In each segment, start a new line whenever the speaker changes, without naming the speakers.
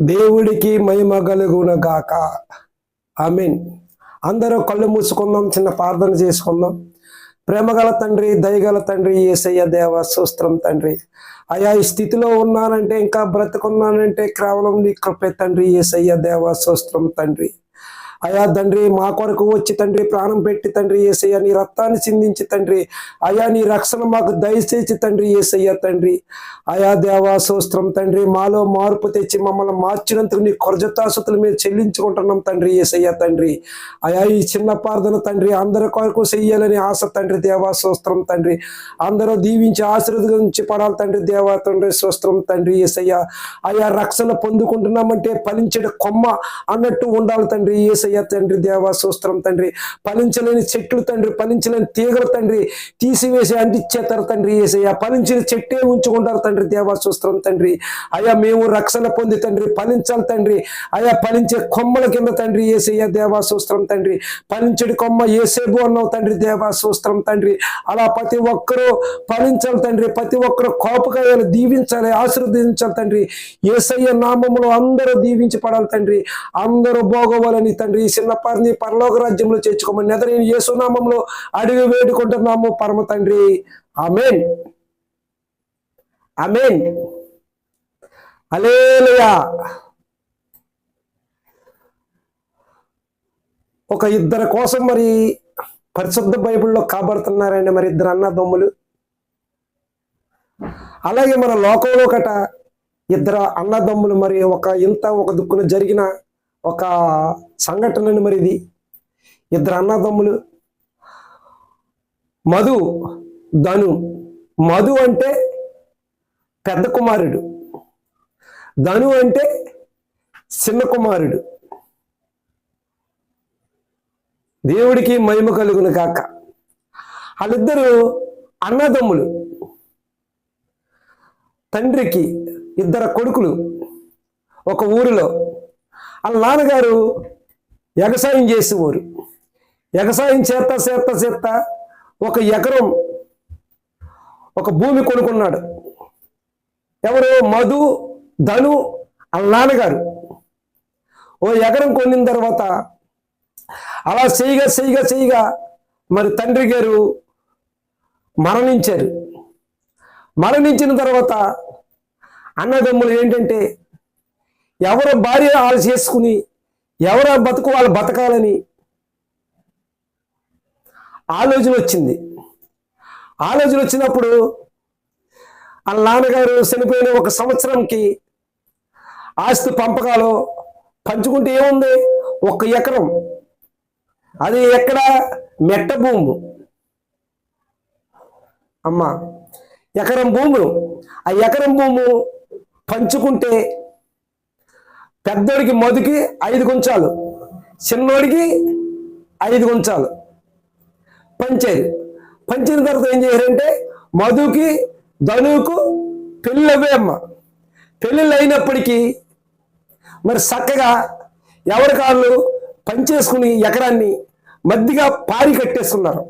దేవుడికి మహిమ కలుగున గాక. మీన్ అందరూ కళ్ళు మూసుకుందాం చిన్న ప్రార్థన చేసుకుందాం. ప్రేమగల తండ్రి దయగల తండ్రి ఏసయ్య దేవ సూస్త్రం తండ్రి. అయా ఈ స్థితిలో ఉన్నానంటే ఇంకా బ్రతుకున్నానంటే కేవలం నీ కృపే తండ్రి ఏసయ్య దేవ సూస్త్రం తండ్రి. అయా తండ్రి మా కొరకు వచ్చి తండ్రి ప్రాణం పెట్టి తండ్రి ఏసయ్య నీ రక్తాన్ని చిందించి తండ్రి. అయా నీ రక్షణ మాకు దయచేసి తండ్రి ఏసయ్య తండ్రి. అయా దేవా సూస్త్రం తండ్రి మాలో మార్పు తెచ్చి మమ్మల్ని మార్చినందుకు నీ కొరజతాసుతులు మేము చెల్లించుకుంటున్నాం తండ్రి ఏసయ్య తండ్రి. అయా ఈ చిన్న ప్రార్థన తండ్రి అందరి కొరకు చెయ్యాలని ఆశ తండ్రి దేవా సూస్త్రం తండ్రి. అందరూ దీవించి ఆశీర్వదించి పడాలి తండ్రి దేవా తండ్రి సోస్త్రం తండ్రి ఏసయ్య. అయా రక్షణ పొందుకుంటున్నామంటే ఫలించడం కొమ్మ అన్నట్టు ఉండాలి తండ్రి ఏసయ్య. తండ్రి దేవా సూస్త్రం తండ్రి. ఫలించలేని చెట్లు తండ్రి ఫలించలేని తీగలు తండ్రి. తీసివేసి అంటిచ్చేతారు తండ్రి ఏసయ్య. ఫలించిన చెట్టే ఉంచుకుంటారు తండ్రి దేవా సూస్త్రం తండ్రి. అయ్యా మేము రక్షణ పొంది తండ్రి ఫలించాలి తండ్రి. అయ్యా ఫలించే కొమ్మల కింద తండ్రి ఏసయ్య దేవా సూస్త్రం తండ్రి. ఫలించడి కొమ్మ ఏసేబు అన్నావు తండ్రి దేవా సూస్త్రం తండ్రి. అలా ప్రతి ఒక్కరూ ఫలించాలి తండ్రి. ప్రతి ఒక్కరు కోపకాయాలు దీవించాలి ఆశీర్వదించాలి తండ్రి. ఏసయ్య నామములు అందరూ దీవించి పడాలి తండ్రి. అందరూ భోగవాలని తండ్రి ఈ చిన్న పారిని పరలోక రాజ్యంలో చేర్చుకోమని నేను యేసునామంలో అడిగి వేడుకుంటున్నాము పరమ తండ్రి. ఆమెన్. ఆమెన్. అలేలయా ఒక ఇద్దరు కోసం మరి పరిశుద్ధ బైబిల్లో కాబడుతున్నారండి మరి ఇద్దరు అన్నదమ్ములు అలాగే మన లోకంలో కట ఇద్దరు అన్నదమ్ములు మరి ఒక ఇంత ఒక దుక్కున జరిగిన ఒక సంఘటన మరి ఇది. ఇద్దరు అన్నదమ్ములు. మధు ధను. మధు అంటే పెద్ద కుమారుడు. ధను అంటే చిన్న కుమారుడు. దేవుడికి మహిమ కలుగును కాక వాళ్ళిద్దరూ అన్నదమ్ములు. తండ్రికి ఇద్దరు కొడుకులు. ఒక ఊరిలో వాళ్ళ నాన్నగారు వ్యవసాయం చేసేవారు. వ్యవసాయం చేస్తా చేస్తా చేస్తా ఒక ఎకరం ఒక భూమి కొనుక్కున్నాడు. ఎవరు మధు ధను వాళ్ళ నాన్నగారు. ఓ ఎకరం కొనిన తర్వాత అలా చేయగా చేయగా చేయగా మరి తండ్రి గారు మరణించారు. మరణించిన తర్వాత అన్నదమ్ములు ఏంటంటే ఎవరు భార్య వాళ్ళు చేసుకుని ఎవరు బతుకు వాళ్ళు బతకాలని ఆలోచన వచ్చింది. ఆలోచన వచ్చినప్పుడు వాళ్ళ నాన్నగారు చనిపోయిన ఒక సంవత్సరంకి ఆస్తి పంపకాలు పంచుకుంటే ఏముంది? ఒక ఎకరం. అది ఎక్కడ? మెట్ట భూము. అమ్మ ఎకరం భూము ఆ ఎకరం భూము పంచుకుంటే పెద్దోడికి మధుకి ఐదు గుంచాలు చిన్నోడికి ఐదు గుంచాలు పంచేది. పంచిన తర్వాత ఏం చేశారంటే మధుకి ధనువుకు పెళ్ళవే అమ్మ. పెళ్ళిళ్ళు అయినప్పటికీ మరి చక్కగా ఎవరి కాళ్ళు పంచేసుకుని ఎకరాన్ని మధ్యగా పారి కట్టేస్తున్నారు.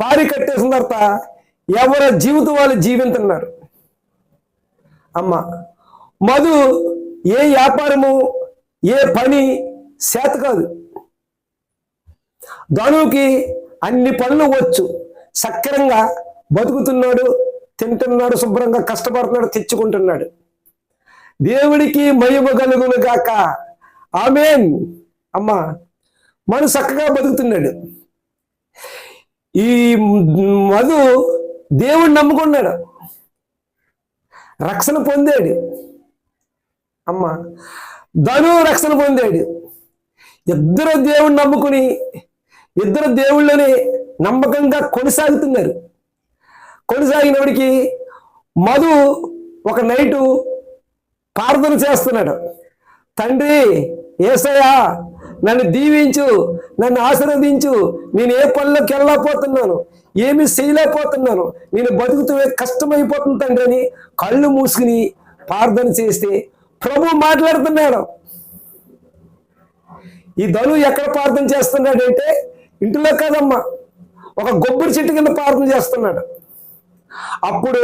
పారి కట్టేసిన తర్వాత ఎవరి జీవితం వాళ్ళు జీవిస్తున్నారు అమ్మ మధు ఏ వ్యాపారము ఏ పని చేత కాదు. ధనువుకి అన్ని పనులు వచ్చు. సక్రంగా బతుకుతున్నాడు తింటున్నాడు శుభ్రంగా కష్టపడుతున్నాడు తెచ్చుకుంటున్నాడు. దేవుడికి మహిమ కలుగును గాక. ఆమెన్. అమ్మా మను చక్కగా బతుకుతున్నాడు. ఈ మధు దేవుడు నమ్ముకున్నాడు. రక్షణ పొందాడు. అమ్మ. ధను రక్షణ పొందాడు. ఇద్దరు దేవుడు నమ్ముకుని ఇద్దరు దేవుళ్ళని నమ్మకంగా కొనసాగుతున్నారు. కొనసాగినప్పటికీ మధు ఒక నైటు ప్రార్థన చేస్తున్నాడు. తండ్రి ఏసయా నన్ను దీవించు నన్ను ఆశీర్వదించు. నేను ఏ పనిలోకి వెళ్ళకపోతున్నాను ఏమి చేయలేకపోతున్నాను. నేను బతుకుతూ కష్టమైపోతుంది తండ్రి అని కళ్ళు మూసుకుని ప్రార్థన చేస్తే ప్రభు మాట్లాడుతున్నాడు. ఈ ధను ఎక్కడ ప్రార్థన చేస్తున్నాడంటే ఇంటిలో కాదమ్మా ఒక గొబ్బరి చెట్టు కింద ప్రార్థన చేస్తున్నాడు. అప్పుడు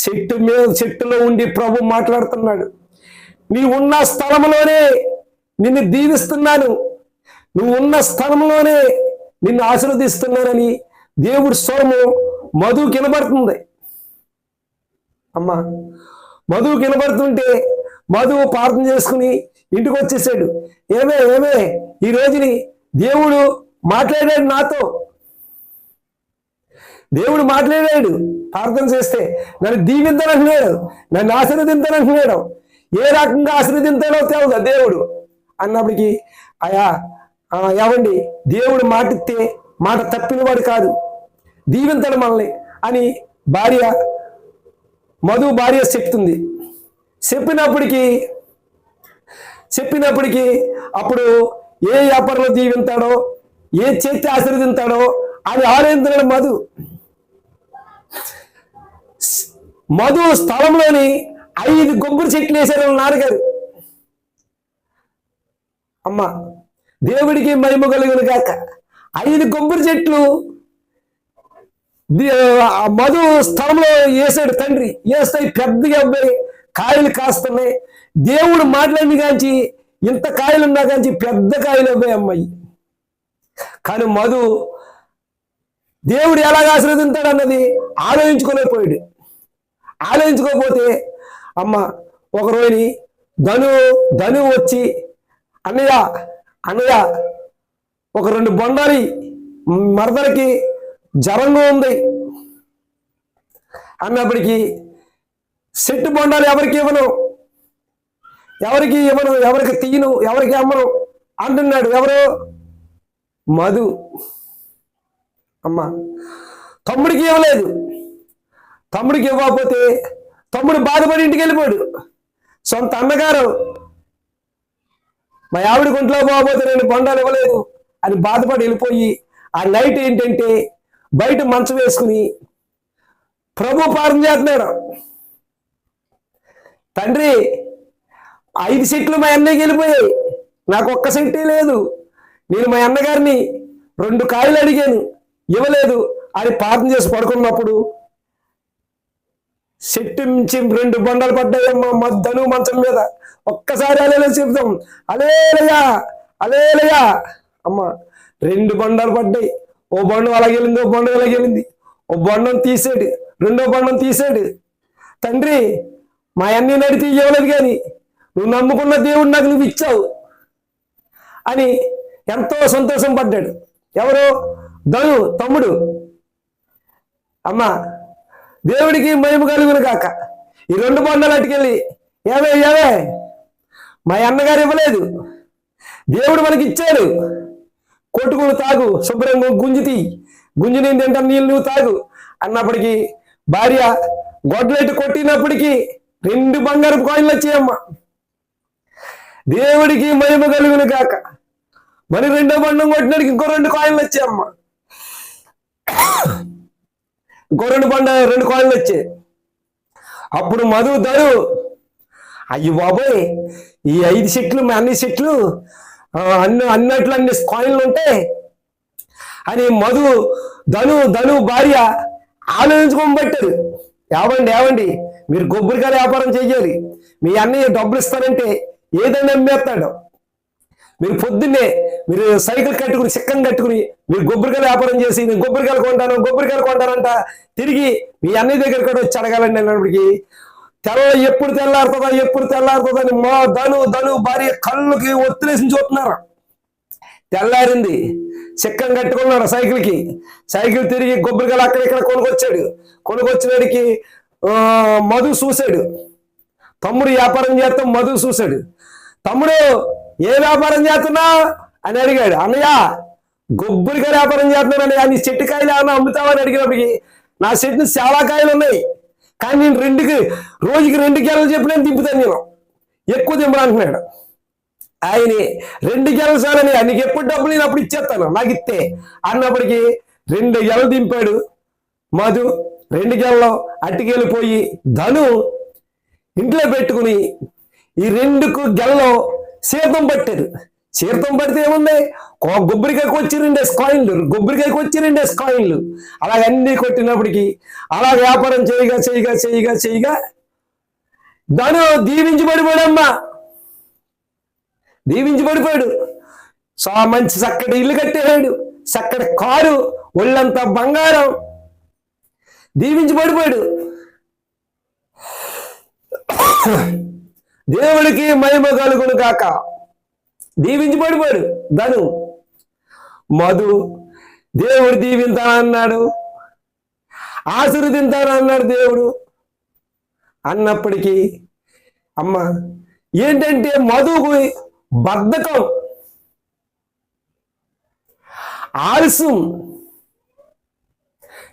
చెట్టు మీద చెట్టులో ఉండి ప్రభు మాట్లాడుతున్నాడు. నీ ఉన్న స్థలంలోనే నిన్ను దీవిస్తున్నాను. నువ్వు ఉన్న స్థలంలోనే నిన్ను ఆశీర్వదిస్తున్నానని దేవుడి స్వరము మధు కినబడుతుంది అమ్మా మధు కినబడుతుంటే మధు ప్రార్థన చేసుకుని ఇంటికి వచ్చేసాడు. ఏమే ఏమే ఈ రోజుని దేవుడు మాట్లాడాడు నాతో. దేవుడు మాట్లాడాడు ప్రార్థన చేస్తే నన్ను దీవించాలంటున్నాడు నన్ను ఆశీర్వదింతనంటున్నాడు ఏ రకంగా ఆశీర్వదించాడో తెలియదు దేవుడు. అన్నప్పటికీ అయా ఏమండి దేవుడు మాటిస్తే మాట తప్పినవాడు కాదు. దీవించడు మనల్ని అని భార్య మధు భార్య చెప్తుంది. చెప్పినప్పటికీ చెప్పినప్పటికీ అప్పుడు ఏ వ్యాపారంలో దీవింతాడో ఏ చేతి ఆశీర్వదింతాడో అది ఆలోచించాడు మధు. మధు స్థలంలోని ఐదు కొబ్బరి చెట్లు వేశారు నాన్నగారు. అమ్మ దేవుడికి మహిమ కలుగును కాక ఐదు గొబ్బరి చెట్లు మధు స్థలంలో వేసాడు తండ్రి. వేస్తాయి పెద్దగా అబ్బాయి కాయలు కాస్తున్నాయి. దేవుడు మాట్లాడిన కాంచి ఇంత కాయలు ఉన్నా కాంచి పెద్ద కాయలు అబ్బాయి అమ్మాయి. కానీ మధు దేవుడు ఎలాగ ఆశీర్వదించాడు అన్నది ఆలోచించుకోలేకపోయాడు ఆలోచించుకోకపోతే అమ్మ ఒక రోజుని ధను ధను వచ్చి అన్నయ్య అన్నయ్య ఒక రెండు బొండాలి మరదలకి జ్వరంగా ఉంది. అన్నప్పటికీ సెట్టు బొండాలు ఎవరికి ఇవ్వను? ఎవరికి ఇవ్వను? ఎవరికి తీయను? ఎవరికి అమ్మను? అంటున్నాడు ఎవరు? మధు. అమ్మ తమ్ముడికి ఇవ్వలేదు. తమ్ముడికి ఇవ్వకపోతే తమ్ముడు బాధపడి ఇంటికి వెళ్ళిపోయాడు. సొంత అన్నగారు మా ఆవిడ గుంట్లో పోకపోతే నేను బొండాలు ఇవ్వలేదు అని బాధపడి వెళ్ళిపోయి ఆ నైట్ ఏంటంటే బయట మంచం వేసుకుని ప్రభు పాలన చేస్తున్నాడు. తండ్రి ఐదు సెట్లు మా అన్నయ్య గెలిపోయాయి నాకు ఒక్క సెట్టే లేదు. నేను మా అన్నగారిని రెండు కాయలు అడిగాను. ఇవ్వలేదు. అని పాపం చేసి పడుకున్నప్పుడు చెట్టు నుంచి రెండు బండలు పడ్డాయమ్మా మద్దను మంచం మీద. ఒక్కసారి అలేలే చెప్తాం అలేలయ్యా అలేలయ్యా అమ్మ రెండు బండలు పడ్డాయి. ఓ బండం అలాగెళ్ళింది ఓ బండం అలాగెళ్ళింది ఓ బండం తీసేడు రెండో బండం తీసేడు. తండ్రి మా అన్ని నడితే ఇవ్వలేదు కానీ నువ్వు నమ్ముకున్న దేవుడు నాకు నువ్వు ఇచ్చావు అని ఎంతో సంతోషం పడ్డాడు. ఎవరు? ధను తమ్ముడు. అమ్మా దేవుడికి మహిమ కలుగును కాక ఈ రెండు బండలు అట్టుకెళ్ళి ఏవే ఏవే మా అన్నగారు ఇవ్వలేదు. దేవుడు మనకి ఇచ్చాడు. కొట్టుకుని తాగు శుభ్రంగా గుంజితి గుంజి నేను తింటాను నీళ్ళు నువ్వు తాగు. అన్నప్పటికీ భార్య గొడ్లెట్టు కొట్టినప్పటికీ రెండు బంగారు కాయిన్లు వచ్చాయమ్మా. దేవుడికి మహిమ కలుగును కాక. మరి రెండో బండం కొట్టినాడికి ఇంకో రెండు కాయిన్లు వచ్చాయమ్మా. ఇంకో రెండు బండ రెండు కాయిన్లు వచ్చాయి. అప్పుడు మధు దరు అయ్యి బాబోయ్ ఈ ఐదు సెట్లు మా అన్ని సెట్లు అన్న అన్ని అన్నట్లు అన్ని కాయిన్లు ఉంటాయి అని మధు ధను ధను భార్య ఆలోచించుకోబట్టారు ఏవండి ఏవండి? మీరు కొబ్బరికాయ వ్యాపారం చేయాలి. మీ అన్నయ్య డబ్బులు ఇస్తారంటే ఏదైనా అమ్మేస్తాడు. మీరు పొద్దున్నే మీరు సైకిల్ కట్టుకుని సిక్కం కట్టుకుని మీరు కొబ్బరికాయలు వ్యాపారం చేసి నేను గొబ్బరికాయలు కొంటాను గొబ్బరికాయలు కొంటానంట. తిరిగి మీ అన్నయ్య దగ్గర కూడా వచ్చి అడగాలండి అన్నప్పటికీ తెల్ల ఎప్పుడు తెల్లారుతుందా ఎప్పుడు తెల్లారుతుందా అని మా ధను ధను భార్య కళ్ళుకి ఒత్తిలేసి చూస్తున్నారు. తెల్లారింది. చిక్కం కట్టుకున్నాడు సైకిల్కి. సైకిల్ తిరిగి గొబ్బరికాయలు అక్కడ ఇక్కడ కొనుకొచ్చాడు కొనుకొచ్చినాడికి మధు చూశాడు తమ్ముడు వ్యాపారం చేస్తాం మధు చూశాడు తమ్ముడు ఏ వ్యాపారం చేస్తున్నా? అని అడిగాడు. అన్నయ్య గొబ్బరికాయ వ్యాపారం చేస్తున్నాను అన్నయ్య నీ చెట్టు కాయలు ఏమన్నా అమ్ముతావా? అని అడిగినప్పటికి నా చెట్టు చాలా కాయలు ఉన్నాయి. కానీ నేను రెండుకి రోజుకి రెండు గెలలు చెప్పిన దింపుతాను నేను. ఎక్కువ దింపడం అంటున్నాడు. ఆయన రెండు గెలలు చాలని నీకు ఎప్పుడు డబ్బులు నేను అప్పుడు ఇచ్చేస్తాను. నాకు ఇస్తే అన్నప్పటికీ రెండు గెలలు దింపాడు మధు. రెండు గెలలో అట్టుకెళ్ళిపోయి ధను ఇంట్లో పెట్టుకుని ఈ రెండుకు గెలలో సీతం పట్టారు. సీతం పడితే ఏముంది? కో- వచ్చి రెండేసి కాయిన్లు కొబ్బరికాయకి వచ్చి రెండేసి కాయిన్లు అలాగ అన్ని కొట్టినప్పటికీ అలా వ్యాపారం చేయగా చేయగా చేయగా చేయగా ధను దీవించబడిపోడమ్మా దీవించి పడిపోయాడు. సో మంచి చక్కటి ఇల్లు కట్టేవాడు చక్కటి కారు ఒళ్ళంతా బంగారం. దీవించి పడిపోయాడు. దేవుడికి మహిమ కలుగును కాక దీవించి పడిపోయాడు ధను. మధు దేవుడు దీవింతానన్నాడు ఆశీర్వదింతానన్నాడు దేవుడు. అన్నప్పటికీ అమ్మ ఏంటంటే మధుకు బద్ధకం ఆలస్యం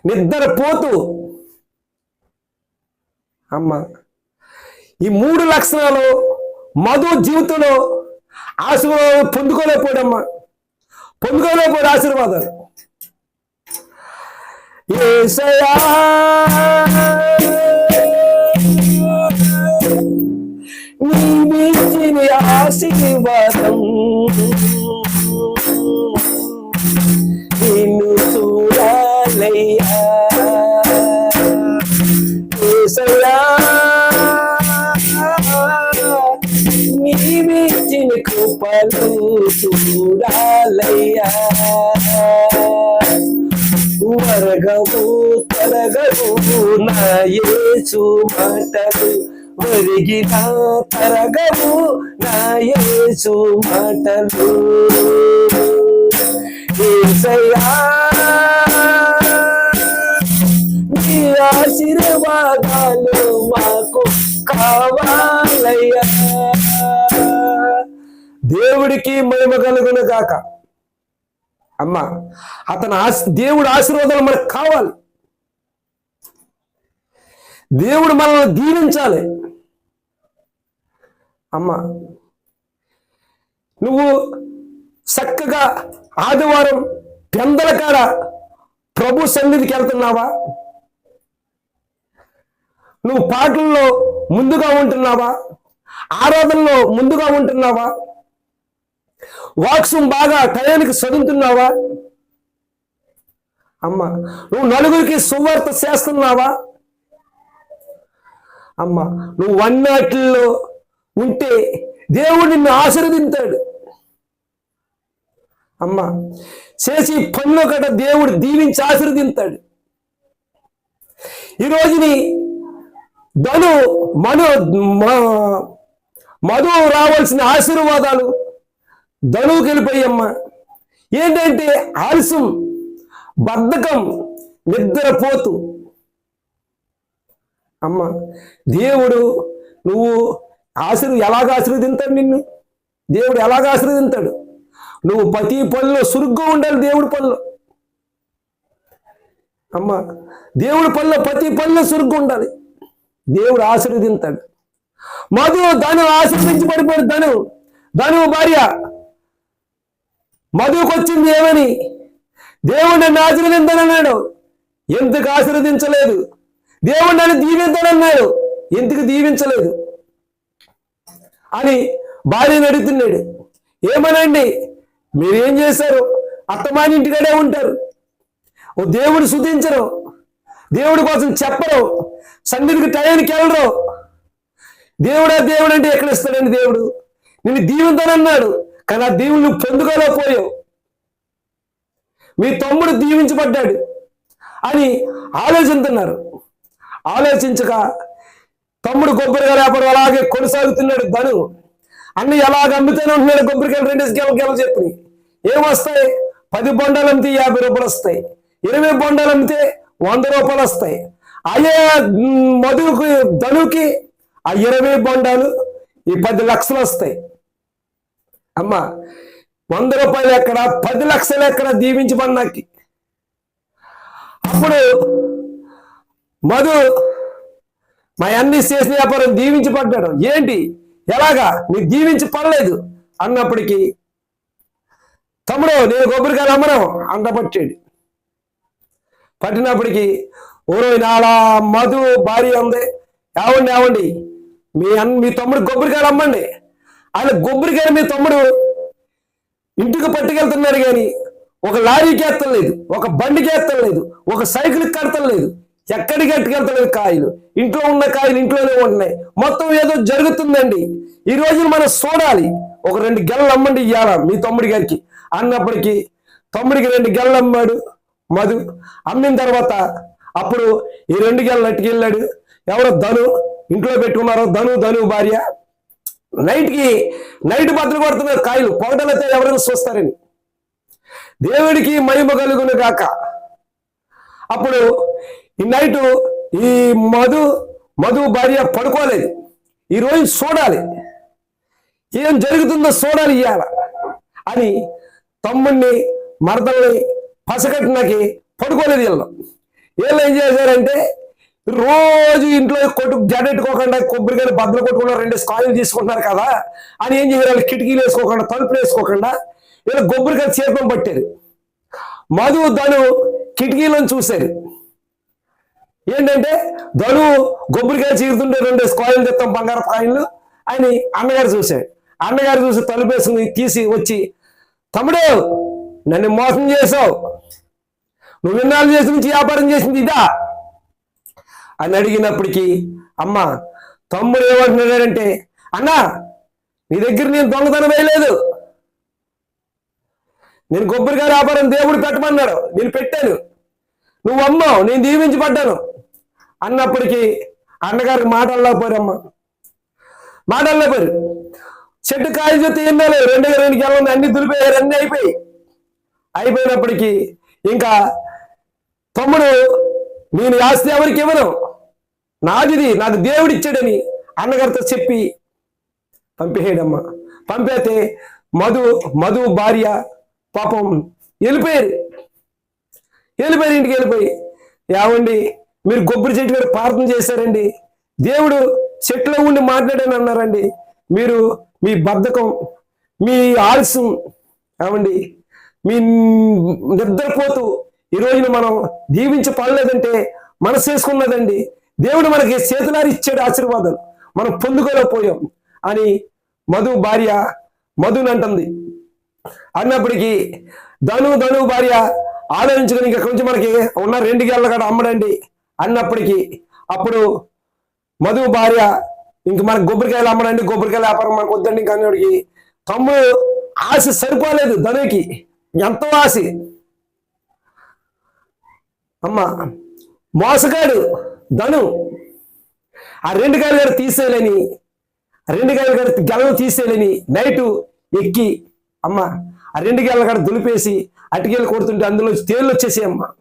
నిద్రపోతూ. అమ్మ ఈ మూడు లక్షణాలు మధు జీవితంలో ఆశీర్వాదాలు పొందుకోలేకపోయాడమ్మా. పొందుకోలేకపోయాడు ఆశీర్వాదాలు. ఏసయా నీవిచ్చిన ఆశీర్వాదం కృపలు చూడాలయ్యా. వరగవు తరగవు నా యేసు మాటలు. ఒరిగిన తరగవు నా యేసు మాటలు. ఏసయ్యా ఆశీర్వాదాలు మాకు కావాలయ్యా. దేవుడికి మహిమ కలుగును గాక. అమ్మా అతను ఆశ దేవుడు ఆశీర్వాదాలు మనకు కావాలి. దేవుడు మనల్ని దీవించాలి. అమ్మా నువ్వు చక్కగా ఆదివారం పెందల కాడ ప్రభు సన్నిధికి వెళ్తున్నావా? నువ్వు పాటల్లో ముందుగా ఉంటున్నావా? ఆరాధనలో ముందుగా ఉంటున్నావా? వాక్సం బాగా టయానికి చదువుతున్నావా? అమ్మ నువ్వు నలుగురికి సువార్త చేస్తున్నావా? అమ్మ నువ్వు వన్నాటిల్లో ఉంటే దేవుడు నిన్ను ఆశీర్వదింతాడు అమ్మ చేసి పన్ను కట దేవుడు దీవించి ఆశీర్వదింతాడు ఈ రోజుని ధను మను మ- మధు రావాల్సిన ఆశీర్వాదాలు ధనువుకి వెళ్ళిపోయమ్మ ఏంటంటే ఆలస్యం బద్ధకం నిద్రపోతు. అమ్మ దేవుడు నువ్వు ఆశీర్ ఎలాగ ఆశీర్వదింతాడు నిన్ను? దేవుడు ఎలాగ ఆశీర్వదింతాడు? నువ్వు ప్రతి పనిలో సురుగ్గా ఉండాలి దేవుడి పనిలో. అమ్మ దేవుడి పనిలో ప్రతి పనిలో సురుగ్గా ఉండాలి. దేవుడు ఆశీర్వదింతాడు. మధు ధను ఆశీర్వదించబడిపోయాడు ధను. ధను భార్య మధుకు వచ్చింది ఏమని? దేవుడు నన్ను ఎందుకు ఆశీర్వదించలేదు? దేవుడు నన్ను దీవించనన్నాడు ఎందుకు దీవించలేదు? అని భార్యను అడుగుతున్నాడు. ఏమనండి? మీరేం చేశారు? అత్తమాని ఇంటికాడే ఉంటారు. ఓ దేవుడు శుద్ధించరు. దేవుడి కోసం చెప్పరు. సన్నిధికి టయానికి వెళ్ళరు. దేవుడా దేవుడు అంటే ఎక్కడ ఇస్తాడండి దేవుడు? నిన్ను దీవింతానన్నాడు. కానీ ఆ దీవుని నువ్వు పొందుకోలేకపోయావు. మీ తమ్ముడు దీవించబడ్డాడు అని ఆలోచిస్తున్నారు ఆలోచించక తమ్ముడు కొబ్బరిగా వ్యాపారం అలాగే కొనసాగుతున్నాడు ధను. అన్ని ఎలాగ అమ్ముతూనే ఉంటున్నాడు కొబ్బరికాయలు రెండు గెల గెల చెప్పి. ఏమొస్తాయి పది బొండాలు అమ్మితే యాభై రూపాయలు వస్తాయి. ఇరవై బొండాలు అమ్మితే వంద రూపాయలు వస్తాయి. అయ్యే మధువుకి మధుకి ధనుకి ఆ ఇరవై బొండాలు ఈ పది లక్షలు వస్తాయి. అమ్మా వంద రూపాయలు ఎక్కడ పది లక్షలు ఎక్కడ దీవించబడినాకి అప్పుడు మధు మా అన్ని చేసిన వ్యాపారం దీవించి పడ్డాడు ఏంటి? ఎలాగా? నీ దీవించి పడలేదు అన్నప్పటికీ తమ్ముడు నేను కొబ్బరికాయలు అమ్మను అండబట్టాడు పట్టినప్పటికీ ఓరో నాలా మధు భార్య ఉంది. ఏవండి ఏవండి? మీ అన్న మీ తమ్ముడు కొబ్బరికాయలు అమ్మండి. ఆయన కొబ్బరికాయలు మీ తమ్ముడు ఇంటికి పట్టుకెళ్తున్నారు కానీ ఒక లారీకి ఎత్తలేదు ఒక బండికి ఎత్తలేదు ఒక సైకిల్కి కడతలేదు ఎక్కడికి ఎట్టుకెళ్తలేదు కాయలు? ఇంట్లో ఉన్న కాయలు ఇంట్లోనే ఉంటున్నాయి. మొత్తం ఏదో జరుగుతుందండి. ఈ రోజు మనం చూడాలి. ఒక రెండు గెలలు అమ్మండి ఇయ్యాల మీ తమ్ముడి గారికి. అన్నప్పటికీ తమ్ముడికి రెండు గెలలు అమ్మాడు మధు. అమ్మిన తర్వాత అప్పుడు ఈ రెండు గెలలు అట్టుకెళ్ళాడు ఎవరో ధను ఇంట్లో పెట్టుకున్నారో ధను ధను భార్య. నైట్కి నైట్ బద్దలు కొడుతున్నారు కాయలు పొగడలైతే ఎవరైనా చూస్తారని. దేవుడికి మహిమ కలుగును గాక. అప్పుడు ఈ నైట్ ఈ మధు మధు భార్య పడుకోలేదు. ఈ రోజు చూడాలి. ఏం జరుగుతుందో చూడాలి ఇవాళ అని తమ్ముడిని మరదల్ని పసకట్టినకి పడుకోలేదు వీళ్ళు. వీళ్ళు ఏం చేశారంటే రోజు ఇంట్లో కొట్టు జడెట్టుకోకుండా కొబ్బరికాయలు బద్దలు కొట్టుకున్న రెండు స్కాయిలు తీసుకుంటున్నారు కదా అని ఏం చేయాలి వాళ్ళు కిటికీలు వేసుకోకుండా తలుపులు వేసుకోకుండా వీళ్ళు కొబ్బరికాయ చేపం పట్టారు. మధు ధను కిటికీలను చూశారు. ఏంటంటే ధను కొబ్బరికాయ చీరుతుంటే రెండు స్కాయిలు తెస్తాం బంగారు కాయిన్లు అని అన్నగారు చూశాడు అన్నగారు చూసి తలుపేసుకుని తీసి వచ్చి తమ్ముడు నన్ను మోసం చేసావు. నువ్వు ఇన్నాళ్ళు చేసి నుంచి వ్యాపారం చేసింది ఇదా? అని అడిగినప్పటికీ అమ్మ తమ్ముడు ఏమంటున్నాడంటే అన్నా నీ దగ్గర నేను దొంగతనం వేయలేదు. నేను కొబ్బరికాయ వ్యాపారం దేవుడు పెట్టమన్నాడు. నేను పెట్టాను. నువ్వు అమ్మావు నేను దీవించబడ్డాను అన్నప్పటికీ అన్నగారికి మాటల్లో పోరమ్మ మాటల్లో పోరు. చెట్టు కాయ చూస్తే ఏం లేదు రెండు రెండు గెలలు అన్ని దులిపోయారు అన్ని అయిపోయి అయిపోయినప్పటికీ ఇంకా తమ్ముడు నేను ఆస్తి ఎవరికి ఇవ్వను? నాదిది నాకు దేవుడు ఇచ్చాడని అన్నగారితో చెప్పి పంపేయడమ్మా పంపేస్తే మధు మధు భార్య పాపం వెళ్ళిపోయారు. వెళ్ళిపోయారు ఇంటికి వెళ్ళిపోయి. ఏమండి మీరు కొబ్బరి చెట్టు గారు ప్రార్థన చేశారండి. దేవుడు చెట్లో ఉండి మాట్లాడని అన్నారండి. మీరు మీ బద్ధకం మీ ఆలస్యం ఏమండి మీ నిద్రపోతూ. ఈ రోజున మనం దీవించి పడలేదంటే మనసు చేసుకున్నదండి దేవుడు మనకి చేతులారి ఇచ్చాడు ఆశీర్వాదం. మనం పొందుకోలేకపోయాం. అని మధు భార్య మధుని అంటుంది. అన్నప్పటికీ ధను ధను భార్య ఆలోచించుకుని ఇంకా కొంచెం మనకి ఉన్న రెండు గేళ్ళ కాడ అమ్మడండి అన్నప్పటికీ అప్పుడు మధు భార్య ఇంక మనకు గొబ్బరికాయలు అమ్మడండి గొబ్బరికాయల వ్యాపారం మనకు వద్దండి ఇంకా అన్నడికి తమ్ముడు ఆశ సరిపోలేదు ధనుకి. ఎంతో ఆశ? అమ్మ మోసగాడు. ధను. ఆ రెండు కాయలు గారు తీసేయాలని రెండు కాయలు గారు గెలను తీసేయాలని నైటు ఎక్కి అమ్మ ఆ రెండు గేళ్ళ కాడ దులిపేసి అటుకేళ్ళు కొడుతుంటే అందులో తేళ్ళు వచ్చేసి అమ్మ.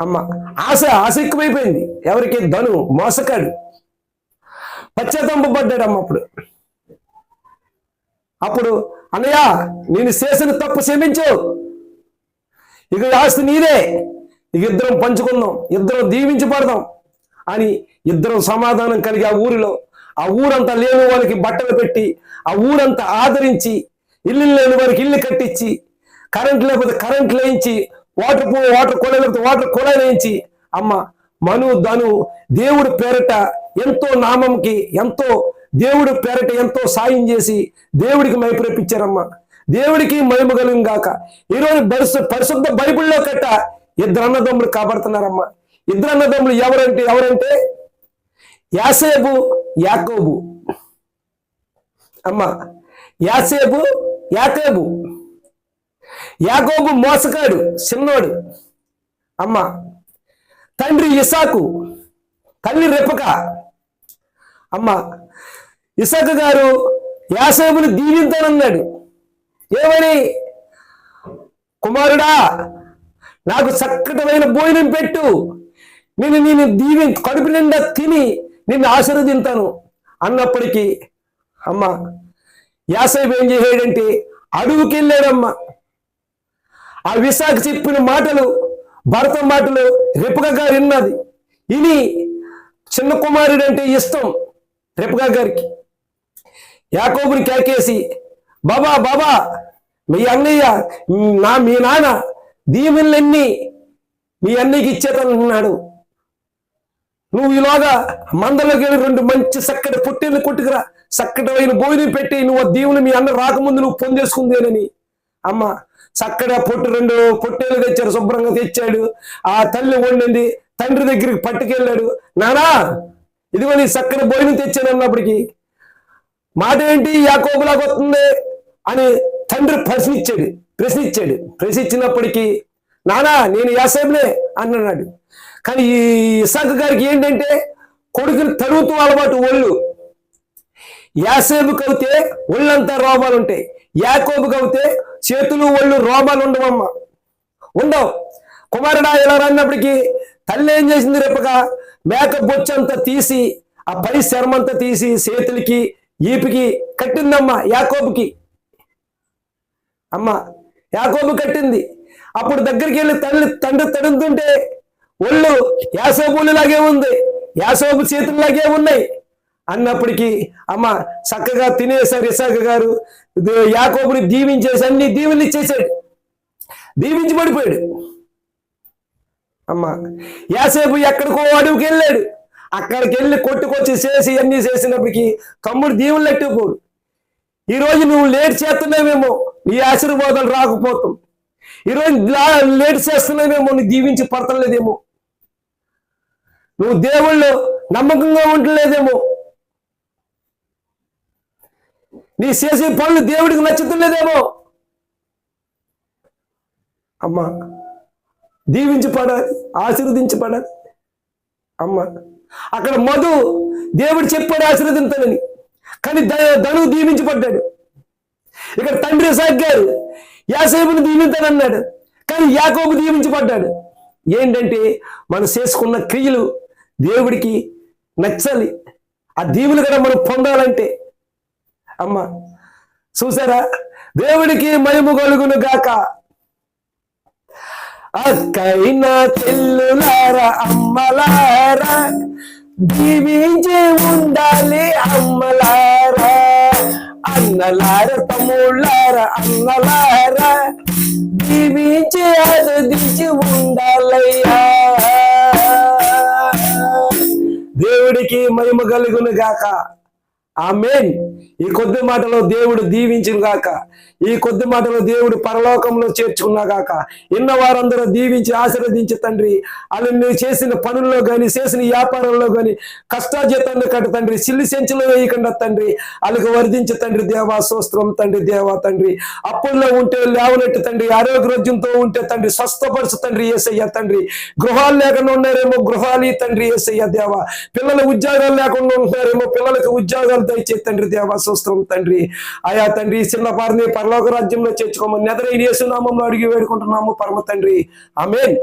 అమ్మ ఆశ ఆశ ఎక్కువైపోయింది. ఎవరికి? ధను మోసగాడు. పశ్చాత్తాపడ్డాడు అమ్మ అప్పుడు. అప్పుడు అన్నయ్య నేను చేసిన తప్పు క్షమించు. ఇక ఆస్తి నీదే. ఇద్దరం పంచుకుందాం ఇద్దరం దీవించి పడదాం అని ఇద్దరం సమాధానం కలిగి ఆ ఊరిలో ఆ ఊరంతా లేని వాళ్ళకి బట్టలు పెట్టి ఆ ఊరంతా ఆదరించి ఇల్లు లేని వారికి ఇల్లు కట్టించి కరెంట్ లేకపోతే కరెంట్ లేయించి వాటర్ పూ వాటర్ కొల లేకపోతే వాటర్ కొల లేయించి అమ్మ మను ధను దేవుడి పేరట ఎంతో నామంకి ఎంతో దేవుడి పేరట ఎంతో సాయం చేసి దేవుడికి మైప్రేపించారమ్మ. దేవుడికి మహిమ కాక ఈరోజు పరిశు పరిశుద్ధ బైబిల్లో కట్ట ఇద్దరు అన్నదమ్ములు కాపాడుతున్నారమ్మా. ఇద్దరు అన్నదమ్ములు ఎవరంటే ఎవరంటే? యాసేబు యాకోబు. అమ్మా యాసేబు యాకోబు. యాకోబు మోసగాడు చిన్నోడు. అమ్మ తండ్రి ఇసాకు తల్లి రెప్పక అమ్మ ఇసాకు గారు యాసేబుని దీవింతానన్నాడు ఏమని? కుమారుడా నాకు చక్కటమైన భోజనం పెట్టు. నేను నేను దీవి కడుపు నిండా తిని నిన్ను ఆశీర్వదింతాను. అన్నప్పటికీ అమ్మ యాసేపు ఏం చేసాడంటే అడుగుకి వెళ్ళాడమ్మ. ఆ విశాఖ చెప్పిన మాటలు భరత మాటలు రిపక గారు విన్నది. ఇని చిన్న కుమారుడు అంటే ఇష్టం రిపక గారికి. యాకోబుని కేకేసి బాబా బాబా మీ అన్నయ్య నా మీ నాన్న దీవెనలన్నీ మీ అన్నయ్యకి ఇచ్చేతనంటున్నాడు నువ్వు ఈలోగా మందలోకి వెళ్ళి రెండు మంచి చక్కటి పొట్టేళ్ళు కొట్టుకురా. చక్కటమైన భోజనం పెట్టి నువ్వు ఆ దీవుని మీ అన్న రాకముందు నువ్వు పొందేసుకుందేనని. అమ్మ చక్కగా పొట్టు రెండు పొట్టేలు తెచ్చారు శుభ్రంగా తెచ్చాడు. ఆ తల్లి వండింది తండ్రి దగ్గరికి పట్టుకెళ్ళాడు. నానా ఇదిగో నీ చక్కెర భోజనం తెచ్చాను అన్నప్పటికీ మాట ఏంటి యాకోబులాగా వస్తుంది అని తండ్రి ప్రశ్నించాడు. ప్రశ్నించాడు. ప్రశ్నించినప్పటికీ నానా నేను యాసేపులే అన్నాడు. కానీ ఈ ఇసాక్ గారికి ఏంటంటే కొడుకుని తరుగుతూ అలవాటు ఒళ్ళు. యాసేపు కవితే ఒళ్ళంతా రోమాలు ఉంటాయి. యాకోబు కవితే చేతులు ఒళ్ళు రోమాలు ఉండవమ్మ. ఉండవు. కుమారుడా ఇలా అన్నప్పటికీ తల్లి ఏం చేసింది రేపక? మేక బొచ్చంతా తీసి ఆ పై శర్మంతా తీసి చేతులకి ఈపికి కట్టిందమ్మ యాకోబుకి. అమ్మ యాకోబు కట్టింది. అప్పుడు దగ్గరికి వెళ్ళి తల్లి తండ్రి తడుతుంటే ఒళ్ళు యాసోబులాగే ఉంది. యాసోబు చేతుల్లాగే ఉన్నాయి. అన్నప్పటికీ అమ్మ చక్కగా తినేశారు ఇసాక గారు. యాకోబుని దీవించేసి అన్ని దీవులు ఇచ్చేసాడు. దీవించి పడిపోయాడు. అమ్మ యాసేపు ఎక్కడికో అడుగుకి వెళ్ళాడు. అక్కడికి వెళ్ళి కొట్టుకొచ్చి చేసి అన్ని చేసినప్పటికీ తమ్ముడు దీవులు ఎట్టుకోడు ఈరోజు నువ్వు లేట్ చేస్తున్నావేమో. నీ ఆశీర్వాదాలు రాకపోతాం. ఈరోజు లేట్ చేస్తున్నావేమో నువ్వు దీవించి పడతలేదేమో. నువ్వు దేవుళ్ళు నమ్మకంగా ఉండలేదేమో. నీ చేసే పనులు దేవుడికి నచ్చుతులేదేమో. అమ్మా దీవించి పడాలి అమ్మా అమ్మ అక్కడ మధు దేవుడు చెప్పాడు ఆశీర్వదింతానని కానీ ద- ధను దీవించబడ్డాడు. ఇక్కడ తండ్రి సాగ్గారు యాసేపుని దీవింతానన్నాడు కానీ యాకోబు దీవించబడ్డాడు. ఏంటంటే మనం చేసుకున్న క్రియలు దేవుడికి నచ్చాలి. ఆ దీవులు కూడా మనం పొందాలంటే. అమ్మ చూసారా? దేవుడికి మహిమ కలుగును గాక. అక్కైనా తెల్లులారా అమ్మలారా దీవించి ఉండాలి అమ్మలారా. అన్నలార తమ్ముళ్ళార అన్నలార? దీవించి ఆస్వాదించి ఉండాలయ్యా. దేవుడికి మహిమ కలుగును గాక. ఆమెన్. ఈ కొద్ది మాటలో దేవుడు దీవించుగాక ఈ కొద్ది మాటలో దేవుడు పరలోకంలో చేర్చుకున్నాగాక ఇన్న వారందరూ దీవించి ఆశీర్వదించి తండ్రి వాళ్ళు నువ్వు చేసిన పనుల్లో కానీ చేసిన వ్యాపారంలో కానీ కష్టాజీతాన్ని కట్టు తండ్రి సిల్లి సెంచులో వేయకుండా తండ్రి వాళ్ళకి వర్ధించి తండ్రి దేవా సోస్త్రం తండ్రి దేవా తండ్రి అప్పుల్లో ఉంటే లేవనట్టు తండ్రి ఆరోగ్యరోగ్యంతో ఉంటే తండ్రి స్వస్థపరచు తండ్రి ఏసయ్య తండ్రి గృహాలు లేకుండా ఉన్నారేమో గృహాలు తండ్రి ఏసయ్య దేవా పిల్లల ఉద్యోగాలు లేకుండా ఉంటున్నారేమో పిల్లలకు ఉద్యోగాలు దయచే తండ్రి దేవా. సోస్త్రం తండ్రి. ఆయా తండ్రి చిన్న వారిని పరలోక రాజ్యంలో చేర్చుకోమని నెదరైన యేసునామంలో అడిగి వేడుకుంటున్నాము పరమ తండ్రి. ఆమెన్.